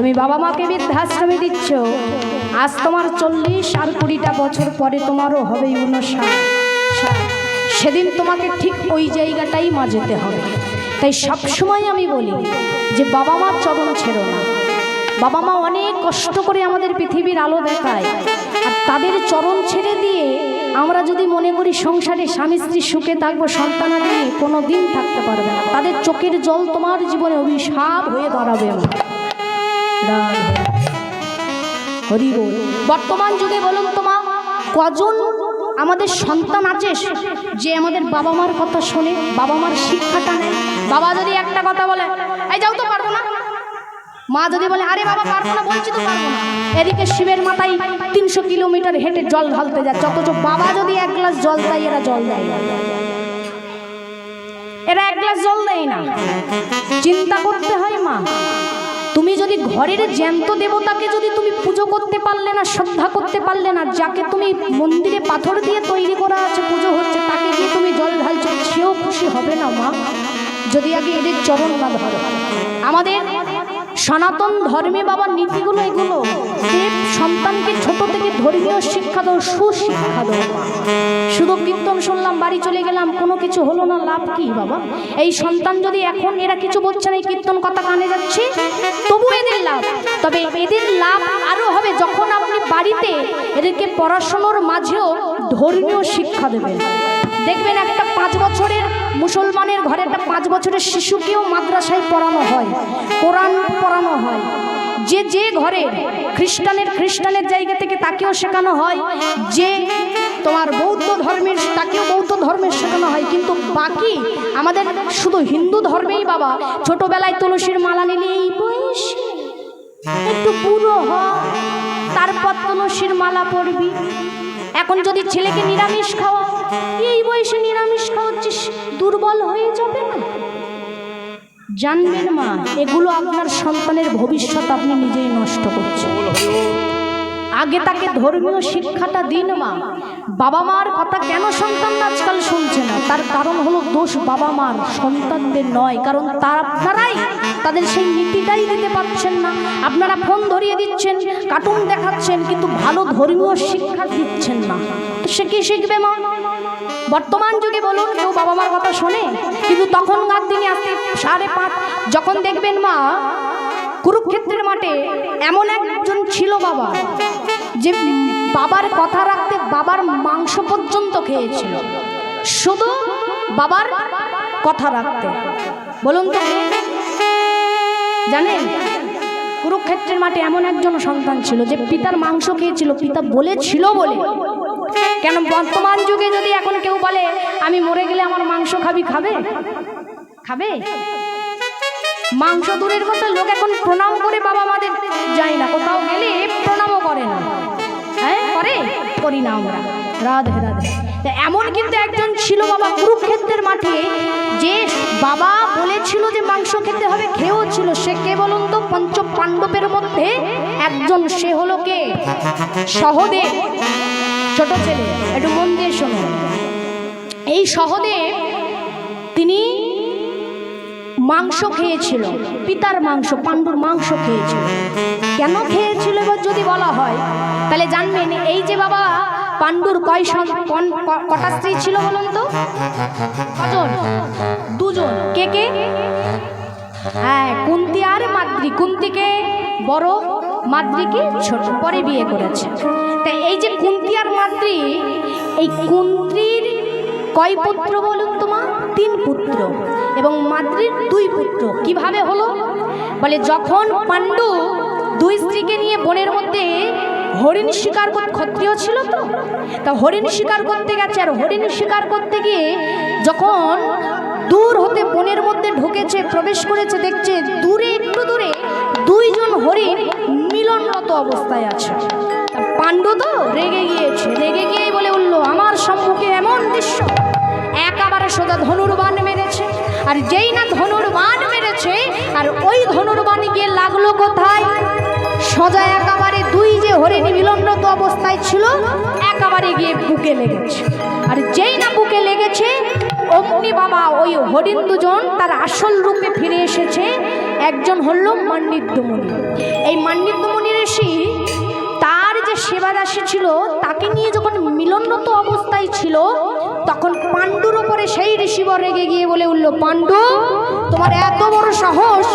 তুমি বাবা মাকে বৃদ্ধাশ্রমে দিচ্ছ। আজ তোমার চল্লিশ আর কুড়িটা বছর পরে তোমারও হবে উনষাট ষাট। সেদিন তোমাকে ঠিক ওই জায়গাটাই মা যেতে হবে। তাই সবসময় আমি বলি যে বাবা মার চরণ ছেড়ো না। বাবা মা অনেক কষ্ট করে আমাদের পৃথিবীর আলো দেখায়। আর তাদের চরণ ছেড়ে দিয়ে আমরা যদি মনে করি সংসারে স্বামী স্ত্রী সুখে থাকব, সন্তান কোনো দিন থাকতে পারবে না। তাদের চোখের জল তোমার জীবনে অভিশাপ হয়ে দাঁড়াবে আমার। হরি বল বর্তমান যুগে বলুন তোমা কজন আমাদের সন্তান আছে যে আমাদের বাবা মার কথা শোনে, বাবা মার শিক্ষাটা নেয়? বাবা যদি একটা কথা বলে, এই যাও তো পারব না। মা যদি বলে, আরে বাবা, পারব না, বলছি তো পারব না। এদিকে শিবের মাথায় তিনশো কিলোমিটার হেঁটে জল ঢালতে যাচ্ছে অথচ বাবা যদি এক গ্লাস জল দেয়, এরা জল দেয় এরা এক গ্লাস জল দেয় না। চিন্তা করতে হয় মা তুমি যদি ঘরের জ্যান্ত দেবতাকে যদি তুমি পুজো করতে পারলে না, শ্রদ্ধা করতে পারলে না, যাকে তুমি মন্দিরে পাথর দিয়ে তৈরি করা আছে, পুজো হচ্ছে, তাকে গিয়ে তুমি জল ঢালছো, সেও খুশি হবে না, মা। যদি আগে এদের চরণ না ধরো আমাদের সনাতন ধর্মে বাবার নীতিগুলো এগুলো। সন্তানকে ছোট থেকে ধর্মীয় শিক্ষা দাও, সুশিক্ষা দাও শুধু কীর্তন শুনলাম, বাড়ি চলে গেলাম, কোনো কিছু হলো না, লাভ কি, বাবা? এই সন্তান যদি এখন এরা কিছু বলছে না, এই কীর্তন কথা কানে যাচ্ছে, তবু এদের লাভ। তবে এদের লাভ আরও হবে যখন আপনি বাড়িতে এদেরকে পড়াশুনোর মাঝেও ধর্মীয় শিক্ষা দেবেন। দেখবেন একটা পাঁচ বছরের মুসলমানের ঘরে একটা পাঁচ বছরের শিশুকেও মাদ্রাসায় পড়ানো হয়, কোরআন পড়ানো হয়। যে যে ঘরে খ্রিস্টানের খ্রিস্টানের জায়গা থেকে তাকেও শেখানো হয়, যে তোমার বৌদ্ধ ধর্মের তাকেও বৌদ্ধ ধর্মের শেখানো হয়, কিন্তু বাকি আমাদের শুধু হিন্দু ধর্মেই বাবা, ছোটবেলায় তুলসীর মালা নিলে এই বয়সে একটু পুরো হ, তারপর তুলসীর মালা পরবি। এখন যদি ছেলেকে নিরামিষ খাওয়া এই বয়সে নিরামিষ খাওয়াচ্ছিস, দুর্বল হয়ে যাবে না? জানবেন মা, এগুলো আপনার সন্তানের ভবিষ্যৎ আপনি নিজেই নষ্ট করছেন। আগে তাকে ধর্মীয় শিক্ষাটা দিন মা। বাবা মার কথা কেন সন্তান আজকাল শুনছে না? তার কারণ হলো দোষ বাবা মার, সন্তানদের নয়। কারণ তার আপনারাই তাদের সেই নীতিটাই দিতে পারছেন না। আপনারা ফোন ধরিয়ে দিচ্ছেন, কার্টুন দেখাচ্ছেন, কিন্তু ভালো ধর্মীয় শিক্ষা দিচ্ছেন না। সে কি শিখবে মা? বর্তমান যুগে বলুন, কেউ বাবা মার কথা শোনে? কিন্তু তখনকার দিনে আসতে সাড়ে পাঁচ যখন দেখবেন মা কুরুক্ষেত্রের মাঠে এমন একজন ছিল বাবা, যে বাবার কথা রাখতে বাবার মাংস পর্যন্ত খেয়েছিল। শুধু বাবার কথা রাখতে। বলুন তো। জানেন, কুরুক্ষেত্রের মাঠে এমন একজন সন্তান ছিল যে পিতার মাংস খেয়েছিল, পিতা বলেছিল বলে। কেন বর্তমান যুগে যদি এখন কেউ বলে, আমি মরে গেলে আমার মাংস খাবি, খাবে? খাবে? মাংস দূরের কথা লোক এখন প্রণাম করে বাবা মাদের যায় না। কোথাও গেলে প্রণামও করে না। হ্যাঁ করে? করি না আমরা। রাধে রাধে। এমন কিন্তু একজন ছিল বাবা কুরুক্ষেত্রের মাঠে, যে বাবা বলেছিল যে মাংস খেতে হবে খেয়েও ছিল সে কে বলুন তো? পঞ্চ পাণ্ডবের মধ্যে একজন। সে হলো কে? সহদেব। ছোট ছেলে। একটু মন দিয়ে শোনো এই সহদেব মাংস খেয়েছিল, পিতার মাংস, পাণ্ডুর মাংস খেয়েছিল। কেন খেয়েছিল এবার যদি বলা হয়, তাহলে জানবেন, এই যে বাবা পাণ্ডুর কয় কটা স্ত্রী ছিল বলুন তো? কজন? দুজন। কে কে? হ্যাঁ কুন্তি আর মাদ্রি। কুন্তিকে বড় মাদ্রিকে ছোট, পরে বিয়ে করেছে। তাই এই যে কুন্তি আর মাদ্রি, এই কুন্ত্রীর কয় পুত্র বলুন তোমার তিন পুত্র এবং মাদ্রির দুই পুত্র। কীভাবে হলো? বলে, যখন পাণ্ডু দুই স্ত্রীকে নিয়ে বনের মধ্যে হরিণ শিকার করতে ক্ষত্রিয় ছিল তো? তা হরিণ শিকার করতে গেছে, আর হরিণ শিকার করতে গিয়ে যখন দূর হতে বনের মধ্যে ঢুকেছে, প্রবেশ করেছে, দেখছে দূরে, একটু দূরে দুইজন হরিণ মিলনরত অবস্থায় আছে। পাণ্ডু তো রেগে গিয়েছে, রেগে গিয়েই বলে উঠল, আমার সম্মুখে এমন দৃশ্য আর যেই না ধনুর্বাণ মেরেছে, আর ওই ধনুর্বাণ গিয়ে লাগল কোথায়? সোজা একেবারে দুই যে হরিণ মিলনরত অবস্থায় ছিল, একেবারে গিয়ে বুকে লেগেছে। আর যেই না বুকে লেগেছে, অমনি বাবা ওই হরিণ দুজন তার আসল রূপে ফিরে এসেছে। একজন হল মান্ডিত্যমণি এই মান্ডিত্যমণি ঋষি তার যে সেবা দাসী ছিল, তাকে নিয়ে যখন মিলনরত অবস্থায় ছিল, তখন ওপরে সেই ঋষিবর রেগে গিয়ে বলে উঠল পাণ্ডু তোমার এত বড় সাহস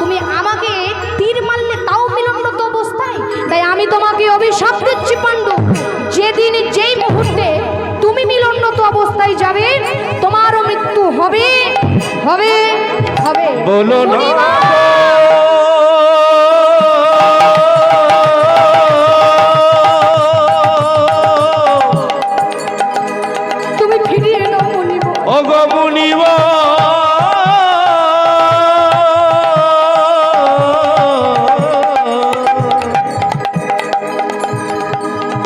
তুমি আমাকে তীর মারলে তাও মিলনরত অবস্থায়? তাই আমি তোমাকে অভিশাপ দিচ্ছি পাণ্ডু। যেদিন যেই মুহূর্তে তুমি মিলনরত অবস্থায় যাবে তোমারও মৃত্যু হবে হবে হবে। বলো না। তুমি ফিরিয়ে নাও মণিমা ওগো মুনিব।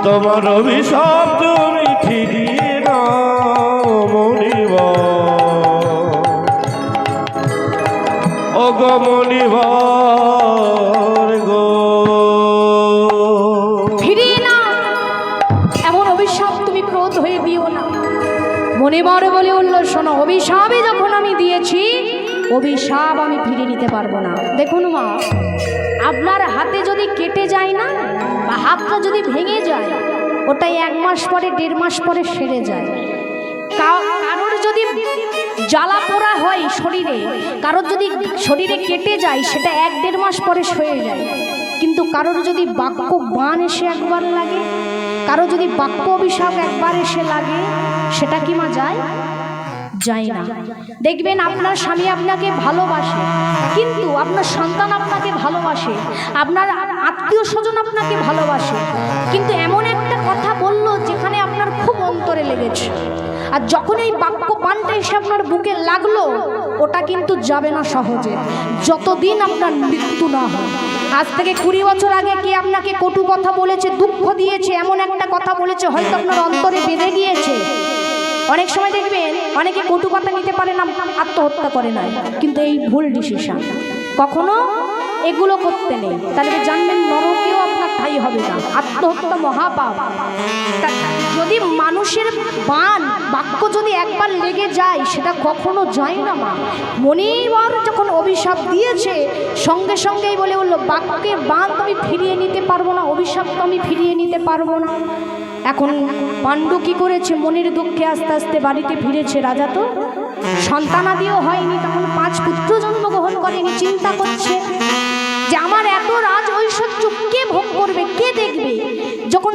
তোমার অভিশাপ তুমি ফিরিয়ে নাও মনিব। ওগো মনিব ফিরিয়ে না এমন অভিশাপ তুমি ক্রোধ হয়ে দিও না। মনে মনে বলে উঠল, শোনো, অভিশাপই যখন আমি দিয়েছি, অভিশাপ আমি ফিরে নিতে পারব না। দেখুন মা, আপনার হাতে যদি কেটে যায় না, বা হাতটা যদি ভেঙে যায়, ওটাই এক মাস পরে, দেড় মাস পরে সেরে যায়। কারোর যদি জ্বালা পোড়া হয় শরীরে, কারোর যদি শরীরে কেটে যায়, সেটা এক দেড় মাস পরে সয়ে যায়। কিন্তু কারোর যদি বাক্য বান এসে একবার লাগে কারও যদি বাক্য অভিশাপ একবার এসে লাগে, সেটা কি মা যায়? যায় না। দেখবেন আপনার স্বামী আপনাকে ভালোবাসে, কিন্তু আপনার সন্তান আপনাকে ভালোবাসে, আপনার আত্মীয় স্বজন আপনাকে ভালোবাসে। কিন্তু এমন একটা কথা বলল যেখানে আপনার খুব অন্তরে লেগেছে। আর যখন এই বাক্য পানটা এসে আপনার বুকে লাগল, ওটা কিন্তু যাবে না সহজে। যতদিন আপনার মৃত্যু না হয়। আজ থেকে কুড়ি বছর আগে কে আপনাকে কটু কথা বলেছে, দুঃখ দিয়েছে, এমন একটা কথা বলেছে, হয়তো আপনার অন্তরে বেঁধে গিয়েছে অনেক সময় দেখবেন, অনেকে কটু কথা নিতে পারে না, আত্মহত্যা করে না। কিন্তু এই ভুল ডিসিশন, কখনো এগুলো করতে নেই। তাহলে জানবেন নরকেও আপনার হবে না। আত্মহত্যা মহাপাপ। যদি মানুষের বান, বাক্য যদি একবার লেগে যায়, সেটা কখনো যায় না মা। মনিবার যখন অভিশাপ দিয়েছে, সঙ্গে সঙ্গেই বলে বলল বাক্যের বান তো আমি ফিরিয়ে নিতে পারব না, অভিশাপ তো আমি ফিরিয়ে নিতে পারব না। এখন পাণ্ডু কি করেছে? মনের দুঃখে আস্তে আস্তে বাড়িতে ফিরেছে। রাজা তো সন্তানাদিও হয়নি, তখন পাঁচ পুত্র জন্মগ্রহণ করেনি, চিন্তা করছে যে আমার এত রাজ ঐশ্বর্য কে ভোগ করবে কে দেখবে? যখন